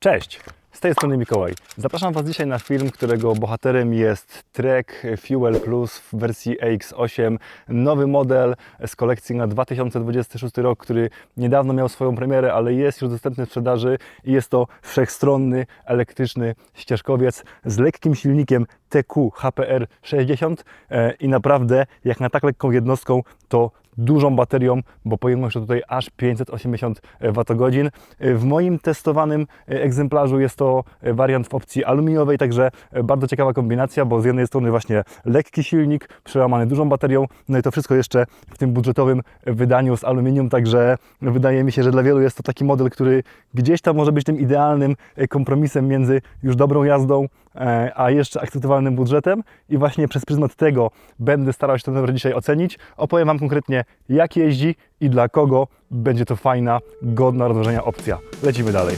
Cześć! Z tej strony Mikołaj. Zapraszam Was dzisiaj na film, którego bohaterem jest Trek Fuel Plus w wersji AX8. Nowy model z kolekcji na 2026 rok, który niedawno miał swoją premierę, ale jest już dostępny w sprzedaży i jest to wszechstronny, elektryczny ścieżkowiec z lekkim silnikiem TQ HPR 60 e, i naprawdę jak na tak lekką jednostką to dużą baterią, bo pojemność to tutaj aż 580 Wh. W moim testowanym egzemplarzu jest to wariant w opcji aluminiowej, także bardzo ciekawa kombinacja, bo z jednej strony właśnie lekki silnik, przełamany dużą baterią, no i to wszystko jeszcze w tym budżetowym wydaniu z aluminium, także wydaje mi się, że dla wielu jest to taki model, który gdzieś tam może być tym idealnym kompromisem między już dobrą jazdą, e, a jeszcze akceptowalnym budżetem i właśnie przez pryzmat tego będę starał się ten rower dzisiaj ocenić. Opowiem Wam konkretnie jak jeździ i dla kogo będzie to fajna, godna rozważenia opcja. Lecimy dalej.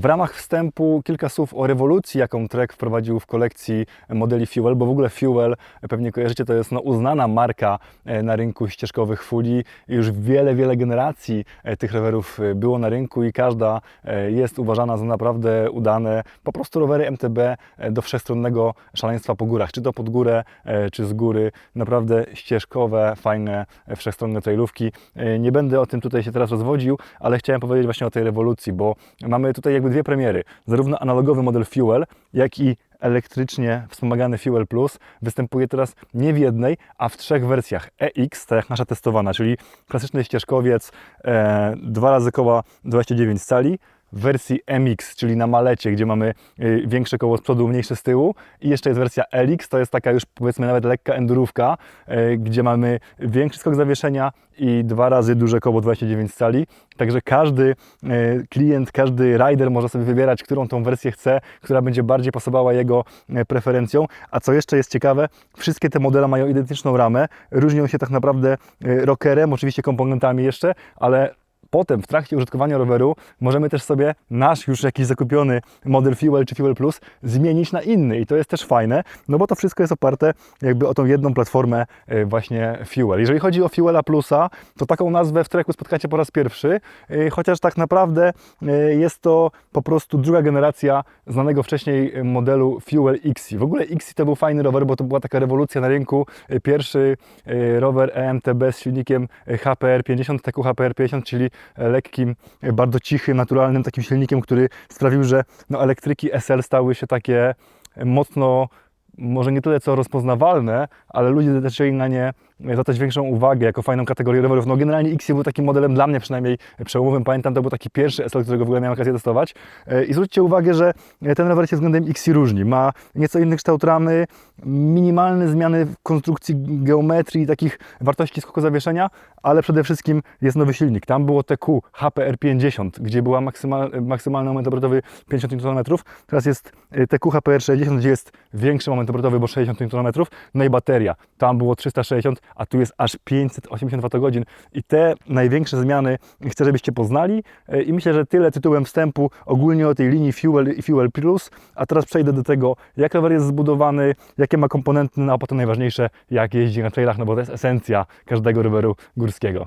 W ramach wstępu kilka słów o rewolucji, jaką Trek wprowadził w kolekcji modeli Fuel, bo w ogóle Fuel, pewnie kojarzycie, to jest no, uznana marka e, na rynku ścieżkowych fuli. Już wiele, wiele generacji e, tych rowerów e, było na rynku i każda jest uważana za naprawdę udane, po prostu rowery MTB do wszechstronnego szaleństwa po górach, czy to pod górę, czy z góry. Naprawdę ścieżkowe, fajne, wszechstronne trailówki. Nie będę o tym tutaj się teraz rozwodził, ale chciałem powiedzieć właśnie o tej rewolucji, bo mamy tutaj jakby dwie premiery. Zarówno analogowy model Fuel, jak i elektrycznie wspomagany Fuel Plus występuje teraz nie w jednej, a w trzech wersjach. EX, tak jak nasza testowana, czyli klasyczny ścieżkowiec, e, dwa razy koła 29 cali, wersji MX, czyli na malecie, gdzie mamy y, większe koło z przodu, mniejsze z tyłu. I jeszcze jest wersja LX, to jest taka już powiedzmy nawet lekka endurówka, y, gdzie mamy większy skok zawieszenia i dwa razy duże koło 29 cali. Także każdy y, klient, każdy rider może sobie wybierać, którą tą wersję chce, która będzie bardziej pasowała jego preferencjom. A co jeszcze jest ciekawe, wszystkie te modele mają identyczną ramę, różnią się tak naprawdę rockerem, oczywiście komponentami jeszcze, ale potem w trakcie użytkowania roweru możemy też sobie nasz już jakiś zakupiony model Fuel czy Fuel Plus zmienić na inny i to jest też fajne, no bo to wszystko jest oparte jakby o tą jedną platformę e, właśnie Fuel. Jeżeli chodzi o Fuela Plusa, to taką nazwę w treku spotkacie po raz pierwszy, e, chociaż tak naprawdę e, jest to po prostu druga generacja znanego wcześniej modelu Fuel X. W ogóle X to był fajny rower, bo to była taka rewolucja na rynku. Pierwszy rower EMTB z silnikiem HPR 50, TQ HPR 50, czyli lekkim, bardzo cichym, naturalnym takim silnikiem, który sprawił, że no, elektryki SL stały się takie mocno może nie tyle co rozpoznawalne, ale ludzie zaczęli na nie zwracać większą uwagę jako fajną kategorię rowerów. No generalnie X był takim modelem dla mnie przynajmniej przełomowym. Pamiętam, to był taki pierwszy SL, którego w ogóle miałem okazję testować. E, I zwróćcie uwagę, że ten rower się względem X różni. Ma nieco inny kształt ramy, minimalne zmiany w konstrukcji geometrii, takich wartości skoku zawieszenia, ale przede wszystkim jest nowy silnik. Tam było TQ HPR 50, gdzie była maksymal, maksymalny moment obrotowy 50 Nm. Teraz jest e, TQ HPR 60, gdzie jest większy moment obrotowy, bo 60 Nm. No i bateria. Tam było 360, a tu jest aż 580 Wh. I te największe zmiany chcę, żebyście poznali. E, I myślę, że tyle tytułem wstępu ogólnie o tej linii Fuel i Fuel Plus. A teraz przejdę do tego, jak rower jest zbudowany, jakie ma komponenty, no a potem najważniejsze, jak jeździ na trailach, no bo to jest esencja każdego roweru górskiego.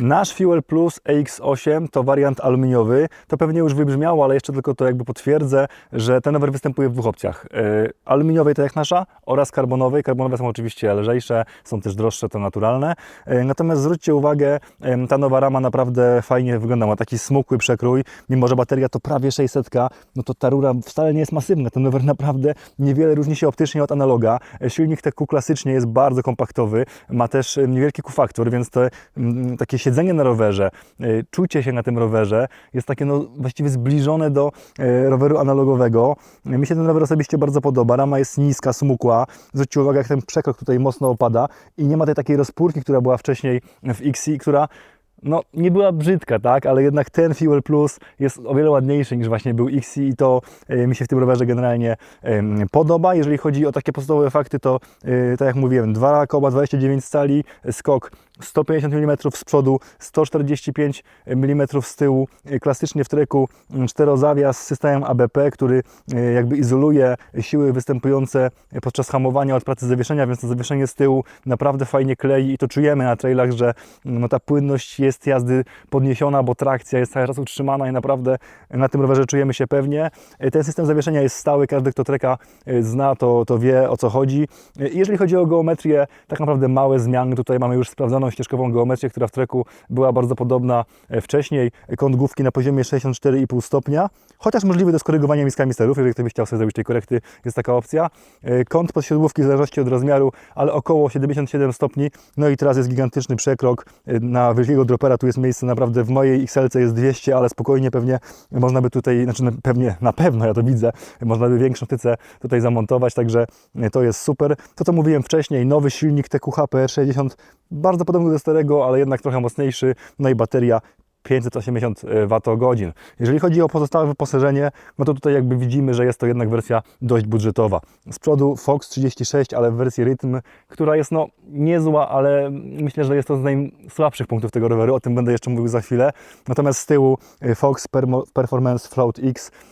Nasz Fuel Plus AX8 to wariant aluminiowy. To pewnie już wybrzmiało, ale jeszcze tylko to jakby potwierdzę, że ten rower występuje w dwóch opcjach. Yy, aluminiowej to jak nasza oraz karbonowej. Karbonowe są oczywiście lżejsze, są też droższe, to naturalne. Yy, natomiast zwróćcie uwagę, yy, ta nowa rama naprawdę fajnie wygląda. Ma taki smukły przekrój. Mimo, że bateria to prawie 600, no to ta rura wcale nie jest masywna. Ten rower naprawdę niewiele różni się optycznie od analoga. Silnik TQ klasycznie jest bardzo kompaktowy. Ma też niewielki Q-faktor, więc te mm, takie siedzenie na rowerze, y, czucie się na tym rowerze jest takie no, właściwie zbliżone do y, roweru analogowego. Mi się ten rower osobiście bardzo podoba. Rama jest niska, smukła. Zwróćcie uwagę, jak ten przekrok tutaj mocno opada i nie ma tej takiej rozpórki, która była wcześniej w XI, która no, nie była brzydka, tak, ale jednak ten Fuel Plus jest o wiele ładniejszy niż właśnie był XC i to y, mi się w tym rowerze generalnie podoba. Jeżeli chodzi o takie podstawowe fakty, to tak jak mówiłem, dwa koła 29 cali, skok 150 mm z przodu, 145 mm z tyłu. Klasycznie w treku czterozawias z systemem ABP, który y, jakby izoluje siły występujące podczas hamowania od pracy zawieszenia, więc to zawieszenie z tyłu naprawdę fajnie klei i to czujemy na trailach, że mm, no, ta płynność jest jazdy podniesiona, bo trakcja jest cały czas utrzymana i naprawdę na tym rowerze czujemy się pewnie. Y, Ten system zawieszenia jest stały, każdy kto treka y, zna, to, to wie o co chodzi. Jeżeli chodzi o geometrię, tak naprawdę małe zmiany. Tutaj mamy już sprawdzoną ścieżkową geometrię, która w treku była bardzo podobna e, wcześniej. Kąt główki na poziomie 64,5 stopnia, chociaż możliwy do skorygowania miskami sterów, jeżeli ktoś by chciał sobie zrobić tej korekty, jest taka opcja. E, Kąt podsiodłówki w zależności od rozmiaru, ale około 77 stopni. No i teraz jest gigantyczny przekrok e, na wielkiego dropera. Tu jest miejsce naprawdę, w mojej XL jest 200, ale spokojnie pewnie można by tutaj, znaczy na- pewnie, na pewno ja to widzę, można by większą tycę tutaj zamontować, także to jest super. To co mówiłem wcześniej, nowy silnik TQH PR60, bardzo podobny do starego, ale jednak trochę mocniejszy, no i bateria 580 Wh. Jeżeli chodzi o pozostałe wyposażenie, no to tutaj jakby widzimy, że jest to jednak wersja dość budżetowa. Z przodu Fox 36, ale w wersji Rhythm, która jest no niezła, ale myślę, że jest to z najsłabszych punktów tego roweru, o tym będę jeszcze mówił za chwilę. Natomiast z tyłu y, Fox Performance Float X E,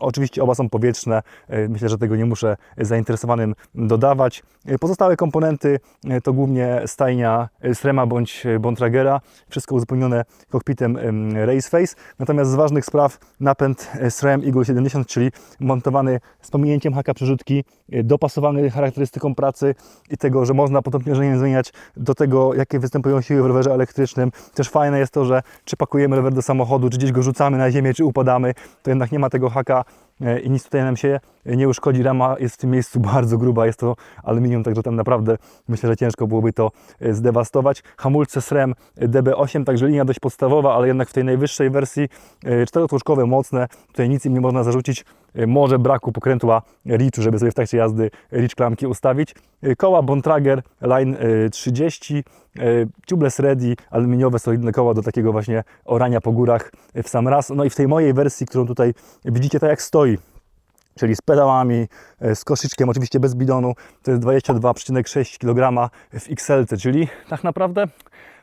Oczywiście oba są powietrzne, e, myślę, że tego nie muszę zainteresowanym dodawać. E, Pozostałe komponenty e, to głównie stajnia e, Srema bądź e, Bontragera, wszystko uzupełnione kokpitem em, Raceface. Natomiast z ważnych spraw napęd e, SRAM Eagle 70, czyli montowany z pominięciem haka przerzutki, e, dopasowany charakterystyką pracy i tego, że można pod obciążeniem zmieniać do tego, jakie występują siły w rowerze elektrycznym. Też fajne jest to, że czy pakujemy rower do samochodu, czy gdzieś go rzucamy na ziemię, czy upadamy, to jednak nie ma tego haka e, i nic tutaj nam się nie uszkodzi. Rama jest w tym miejscu bardzo gruba, jest to aluminium, także tam naprawdę myślę, że ciężko byłoby to e, zdewastować. Hamulce SREM DB8, także linia dość podstawowa, ale jednak w tej najwyższej wersji e, czterotłoczkowe, mocne, tutaj nic im nie można zarzucić. E, Może braku pokrętła Reachu, żeby sobie w trakcie jazdy Reach klamki ustawić. E, Koła Bontrager Line e, 30, e, tubeless ready, aluminiowe, solidne koła do takiego właśnie orania po górach w sam raz. No i w tej mojej wersji, którą tutaj widzicie tak jak stoi, czyli z pedałami, z koszyczkiem, oczywiście bez bidonu, to jest 22,6 kg w XL, czyli tak naprawdę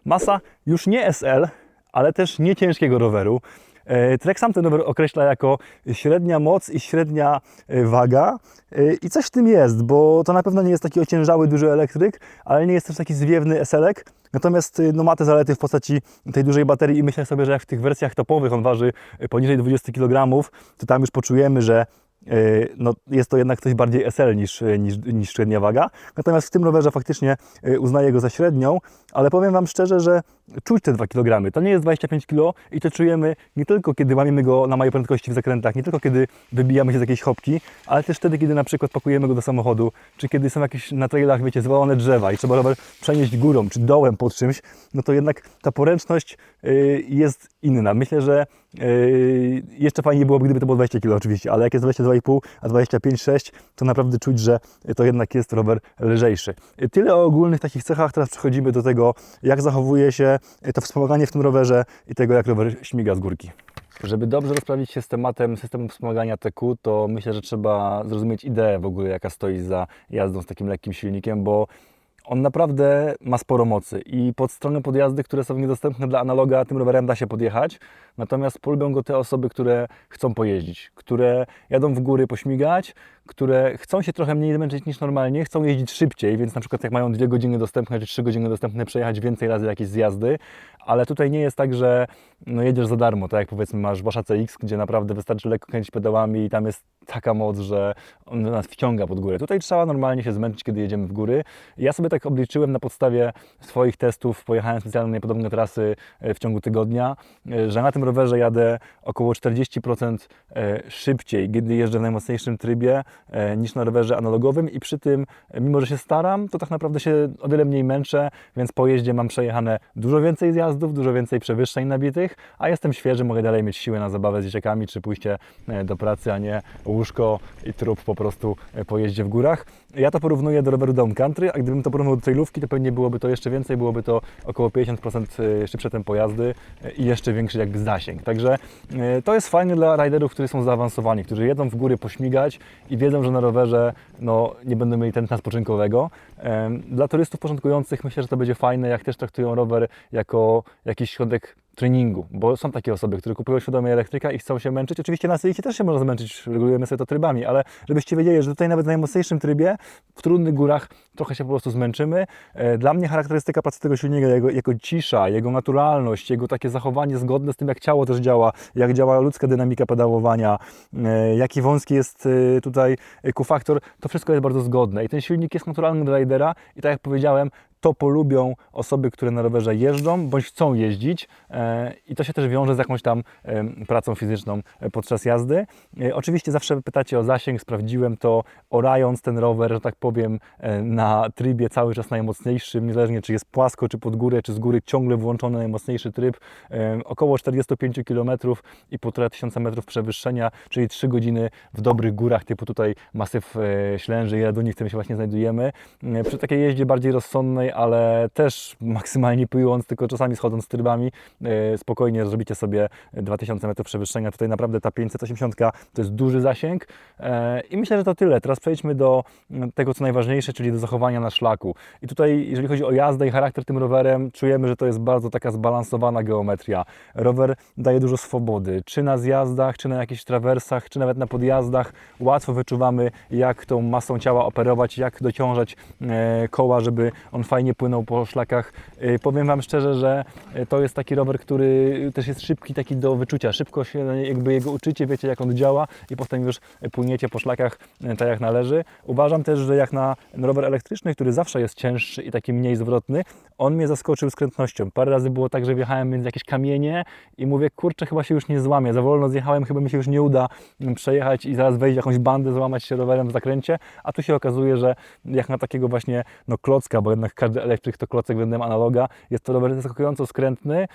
masa już nie SL, ale też nie ciężkiego roweru. E, Trek sam ten rower określa jako średnia moc i średnia e, waga E, i coś w tym jest, bo to na pewno nie jest taki ociężały, duży elektryk, ale nie jest też taki zwiewny SL-ek. Natomiast no, ma te zalety w postaci tej dużej baterii i myślę sobie, że jak w tych wersjach topowych on waży poniżej 20 kg, to tam już poczujemy, że no, jest to jednak coś bardziej SL niż, niż, niż średnia waga. Natomiast w tym rowerze faktycznie uznaję go za średnią, ale powiem Wam szczerze, że czuć te 2 kg. To nie jest 25 kg i to czujemy nie tylko kiedy łamiemy go na małej prędkości w zakrętach, nie tylko kiedy wybijamy się z jakiejś chopki, ale też wtedy, kiedy na przykład pakujemy go do samochodu, czy kiedy są jakieś na trailach, wiecie, zwalone drzewa i trzeba rower przenieść górą, czy dołem pod czymś, no to jednak ta poręczność y, jest inna. Myślę, że y, jeszcze fajniej byłoby, gdyby to było 20 kg oczywiście, ale jak jest 22,5, a 25,6, to naprawdę czuć, że to jednak jest rower lżejszy. Tyle o ogólnych takich cechach, teraz przechodzimy do tego, jak zachowuje się y, to wspomaganie w tym rowerze i tego, jak rower śmiga z górki. Żeby dobrze rozprawić się z tematem systemu wspomagania TQ, to myślę, że trzeba zrozumieć ideę w ogóle, jaka stoi za jazdą z takim lekkim silnikiem, bo on naprawdę ma sporo mocy i pod strony podjazdy, które są niedostępne dla analoga, tym rowerem da się podjechać. Natomiast polubią go te osoby, które chcą pojeździć, które jadą w góry pośmigać, które chcą się trochę mniej zmęczyć niż normalnie, chcą jeździć szybciej, więc na przykład jak mają dwie godziny dostępne czy trzy godziny dostępne, przejechać więcej razy jakieś zjazdy, ale tutaj nie jest tak, że no jedziesz za darmo, tak jak powiedzmy masz Wasza CX, gdzie naprawdę wystarczy lekko kręcić pedałami i tam jest taka moc, że on nas wciąga pod górę. Tutaj trzeba normalnie się zmęczyć, kiedy jedziemy w góry. Ja sobie tak obliczyłem na podstawie swoich testów, pojechałem specjalnie na podobne trasy e, w ciągu tygodnia, e, że na tym rowerze jadę około 40% e, szybciej, kiedy jeżdżę w najmocniejszym trybie niż na rowerze analogowym i przy tym, e, mimo że się staram, to tak naprawdę się o wiele mniej męczę, więc po jeździe mam przejechane dużo więcej zjazdów, dużo więcej przewyższeń nabitych, a jestem świeży, mogę dalej mieć siłę na zabawę z dzieciakami, czy pójście e, do pracy, a nie łóżko i trup po prostu e, po jeździe w górach. Ja to porównuję do roweru down country, a gdybym to porównał do trailówki, to pewnie byłoby to jeszcze więcej, byłoby to około 50% szybsze tempo jazdy e, i jeszcze większy jakby zasięg. Także e, to jest fajne dla riderów, którzy są zaawansowani, którzy jedzą w góry pośmigać i wiedzą, wiedzą, że na rowerze no, nie będą mieli tętna spoczynkowego. Dla turystów początkujących myślę, że to będzie fajne, jak też traktują rower jako jakiś środek treningu, bo są takie osoby, które kupują świadomie elektryka i chcą się męczyć. Oczywiście na Sejcie też się można zmęczyć, regulujemy sobie to trybami, ale żebyście wiedzieli, że tutaj nawet w najmocniejszym trybie, w trudnych górach trochę się po prostu zmęczymy. E, Dla mnie charakterystyka pracy tego silnika, jego, jego cisza, jego naturalność, jego takie zachowanie zgodne z tym, jak ciało też działa, jak działa ludzka dynamika pedałowania, e, jaki wąski jest e, tutaj Q-faktor, to wszystko jest bardzo zgodne i ten silnik jest naturalny dla ridera i tak jak powiedziałem, to polubią osoby, które na rowerze jeżdżą bądź chcą jeździć e, i to się też wiąże z jakąś tam pracą fizyczną e, podczas jazdy. E, Oczywiście zawsze pytacie o zasięg, sprawdziłem to, orając ten rower, że tak powiem, na trybie cały czas najmocniejszym, niezależnie czy jest płasko, czy pod górę, czy z góry ciągle włączony najmocniejszy tryb, około 45 km i 1,5 tysiąca metrów przewyższenia, czyli 3 godziny w dobrych górach, typu tutaj masyw Ślęży i Radunik, w którym się właśnie znajdujemy. Przy takiej jeździe bardziej rozsądnej, ale też maksymalnie pyłując, tylko czasami schodząc trybami, e, spokojnie zrobicie sobie 2000 metrów przewyższenia. Tutaj naprawdę ta 580 to jest duży zasięg E, i myślę, że to tyle. Teraz przejdźmy do mm, tego, co najważniejsze, czyli do zachowania na szlaku. I tutaj, jeżeli chodzi o jazdę i charakter tym rowerem, czujemy, że to jest bardzo taka zbalansowana geometria. Rower daje dużo swobody, czy na zjazdach, czy na jakichś trawersach, czy nawet na podjazdach. Łatwo wyczuwamy, jak tą masą ciała operować, jak dociążać e, koła, żeby on fajnie płynął po szlakach. E, Powiem Wam szczerze, że e, to jest taki rower, który też jest szybki taki do wyczucia. Szybko się jakby jego uczycie, wiecie jak on działa i potem już płyniecie po szlakach e, tak jak należy. Uważam też, że jak na rower elektryczny, który zawsze jest cięższy i taki mniej zwrotny, on mnie zaskoczył skrętnością. Parę razy było tak, że wjechałem między jakieś kamienie i mówię, kurczę, chyba się już nie złamię. Za wolno zjechałem, chyba mi się już nie uda mm, przejechać i zaraz wejść w jakąś bandę, złamać się rowerem w zakręcie, a tu się okazuje, że jak na takiego właśnie no, klocka, bo jednak każdy elektryk to klocek względem analoga, jest to rower zaskakująco skrętny.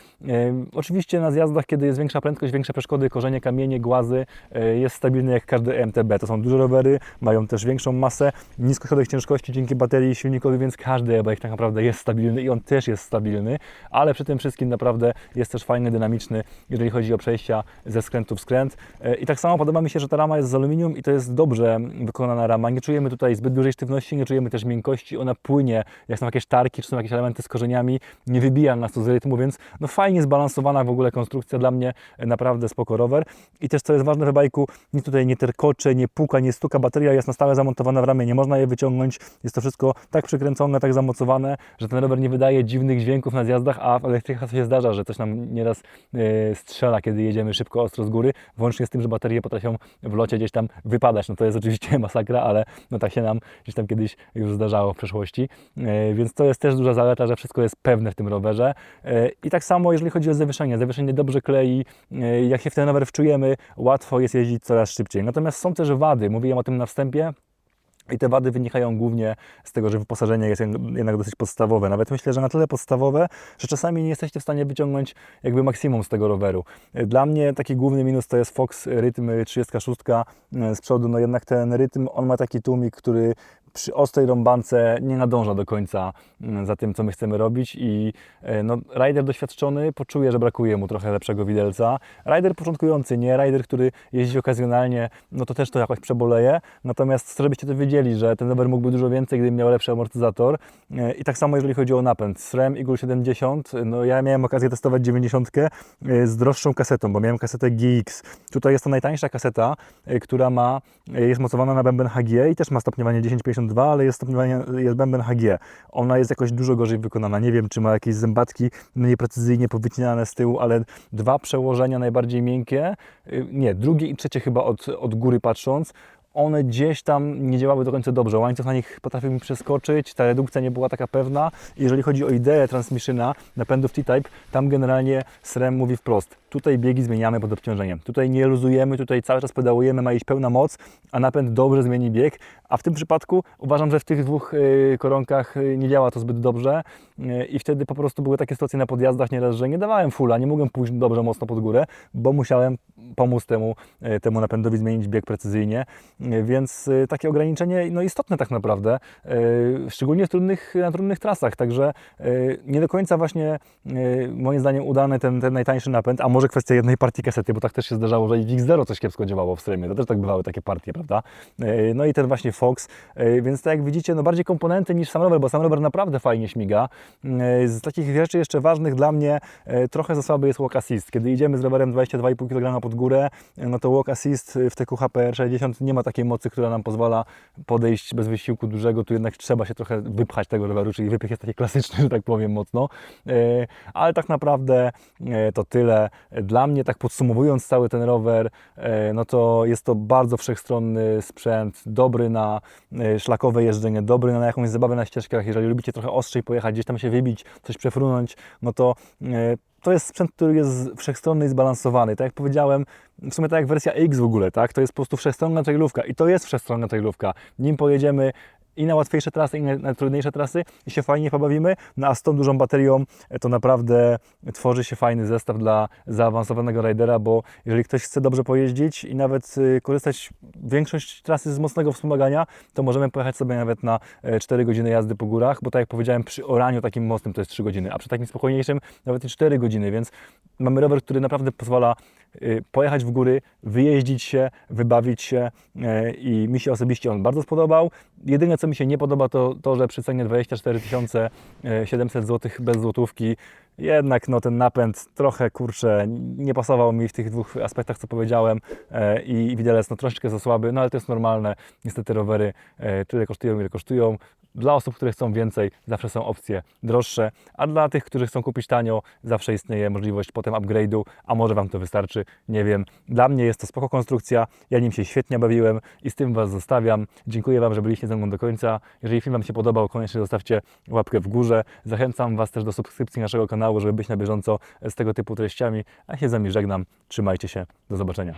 Oczywiście na zjazdach, kiedy jest większa prędkość, większe przeszkody, korzenie, kamienie, głazy, y, jest stabilny jak każdy MTB. To są duże rowery, mają też większą masę, nisko środek ciężkości dzięki baterii i silnikowi, więc każdy e-bike tak naprawdę jest stabilny i on też jest stabilny, ale przy tym wszystkim naprawdę jest też fajny, dynamiczny, jeżeli chodzi o przejścia ze skrętu w skręt. E, I tak samo podoba mi się, że ta rama jest z aluminium i to jest dobrze wykonana rama. Nie czujemy tutaj zbyt dużej sztywności, nie czujemy też miękkości, ona płynie, jak są jakieś tarki, czy są jakieś elementy z korzeniami, nie wybija nas to z rytmu, więc no fajnie zbalansowana w ogóle konstrukcja, dla mnie e, naprawdę spoko rower. I też co jest ważne w bajku, nic tutaj nie terkocze, nie puka, nie stuka, bateria jest na stałe zamontowana w ramię, nie można je wyciągnąć, jest to wszystko tak przykręcone, tak zamocowane, że ten rower nie wydaje dziwnych dźwięków na zjazdach, a w elektrykach się zdarza, że coś nam nieraz e, strzela, kiedy jedziemy szybko, ostro z góry, włącznie z tym, że baterie potrafią w locie gdzieś tam wypadać. No to jest oczywiście masakra, ale no tak się nam gdzieś tam kiedyś już zdarzało w przeszłości, e, więc to jest też duża zaleta, że wszystko jest pewne w tym rowerze. E, I tak samo, jeżeli chodzi o zawieszenie, zawieszenie dobrze klei, e, jak się w ten rower wczujemy, łatwo jest jeździć coraz szybciej. Natomiast są też wady, mówiłem o tym na wstępie, i te wady wynikają głównie z tego, że wyposażenie jest jednak dosyć podstawowe. Nawet myślę, że na tyle podstawowe, że czasami nie jesteście w stanie wyciągnąć jakby maksimum z tego roweru. Dla mnie taki główny minus to jest Fox rytm 36 z przodu. No jednak ten rytm, on ma taki tłumik, który przy ostrej rąbance nie nadąża do końca mm, za tym, co my chcemy robić i e, no, rider doświadczony poczuje, że brakuje mu trochę lepszego widelca. Rider początkujący nie, rider, który jeździ okazjonalnie, no to też to jakoś przeboleje. Natomiast żebyście to wiedzieli, że ten rower mógłby dużo więcej, gdyby miał lepszy amortyzator. E, I tak samo jeżeli chodzi o napęd. SRAM Eagle 70, no ja miałem okazję testować 90 e, z droższą kasetą, bo miałem kasetę GX. Tutaj jest to najtańsza kaseta, e, która ma, e, jest mocowana na bęben HG i też ma stopniowanie 1050 52, ale jest stopniowanie, jest bęben HG. Ona jest jakoś dużo gorzej wykonana. Nie wiem, czy ma jakieś zębatki mniej precyzyjnie powycinane z tyłu, ale dwa przełożenia najbardziej miękkie, y, nie, drugie i trzecie chyba od, od góry patrząc, one gdzieś tam nie działały do końca dobrze. Łańcuch na nich potrafił mi przeskoczyć, ta redukcja nie była taka pewna. Jeżeli chodzi o ideę transmissiona napędów T-Type, tam generalnie SRAM mówi wprost, tutaj biegi zmieniamy pod obciążeniem. Tutaj nie luzujemy, tutaj cały czas pedałujemy, ma iść pełna moc, a napęd dobrze zmieni bieg. A w tym przypadku uważam, że w tych dwóch y, koronkach y, nie działa to zbyt dobrze y, i wtedy po prostu były takie sytuacje na podjazdach nieraz, że nie dawałem fulla, nie mogłem pójść dobrze mocno pod górę, bo musiałem pomóc temu, temu napędowi zmienić bieg precyzyjnie. Więc takie ograniczenie no, istotne tak naprawdę, szczególnie w trudnych, na trudnych trasach. Także nie do końca właśnie moim zdaniem udany ten, ten najtańszy napęd, a może może kwestia jednej partii kasety, bo tak też się zdarzało, że i w X0 coś kiepsko działało w streamie. To też tak bywały takie partie, prawda? E, No i ten właśnie Fox, E, więc tak jak widzicie, no bardziej komponenty niż sam rower, bo sam rower naprawdę fajnie śmiga. E, Z takich rzeczy jeszcze ważnych dla mnie trochę za słaby jest walk assist. Kiedy idziemy z rowerem 22,5 kg pod górę, no to walk assist w TQ HPR 60 nie ma takiej mocy, która nam pozwala podejść bez wysiłku dużego. Tu jednak trzeba się trochę wypchać tego roweru, czyli wypych jest taki klasyczny, że tak powiem mocno. Ale tak naprawdę to tyle. Dla mnie, tak podsumowując cały ten rower, e, no to jest to bardzo wszechstronny sprzęt, dobry na e, szlakowe jeżdżenie, dobry na jakąś zabawę na ścieżkach. Jeżeli lubicie trochę ostrzej pojechać, gdzieś tam się wybić, coś przefrunąć, no to e, to jest sprzęt, który jest wszechstronny i zbalansowany. Tak jak powiedziałem, w sumie tak jak wersja X w ogóle, tak? To jest po prostu wszechstronna trailówka i to jest wszechstronna trailówka. Nim pojedziemy i na łatwiejsze trasy, i na, trudniejsze trasy i się fajnie pobawimy, no a z tą dużą baterią e, to naprawdę tworzy się fajny zestaw dla zaawansowanego ridera, bo jeżeli ktoś chce dobrze pojeździć i nawet y, korzystać większość trasy z mocnego wspomagania, to możemy pojechać sobie nawet na e, 4 godziny jazdy po górach, bo tak jak powiedziałem, przy oraniu takim mocnym to jest 3 godziny, a przy takim spokojniejszym nawet i 4 godziny, więc mamy rower, który naprawdę pozwala y, pojechać w góry, wyjeździć się, wybawić się e, i mi się osobiście on bardzo spodobał. Jedyne co mi się nie podoba to to, że przy cenie 24 700 zł bez złotówki jednak no, ten napęd trochę kurczę nie pasował mi w tych dwóch aspektach co powiedziałem e, i widelec no troszeczkę za słaby, no ale to jest normalne. Niestety rowery e, tyle kosztują ile kosztują. Dla osób, które chcą więcej, zawsze są opcje droższe, a dla tych, którzy chcą kupić tanio, zawsze istnieje możliwość potem upgrade'u, a może Wam to wystarczy, nie wiem. Dla mnie jest to spoko konstrukcja, ja nim się świetnie bawiłem i z tym Was zostawiam. Dziękuję Wam, że byliście ze mną do końca. Jeżeli film Wam się podobał, koniecznie zostawcie łapkę w górze. Zachęcam Was też do subskrypcji naszego kanału, żeby być na bieżąco z tego typu treściami, a się z Wami żegnam. Trzymajcie się, do zobaczenia.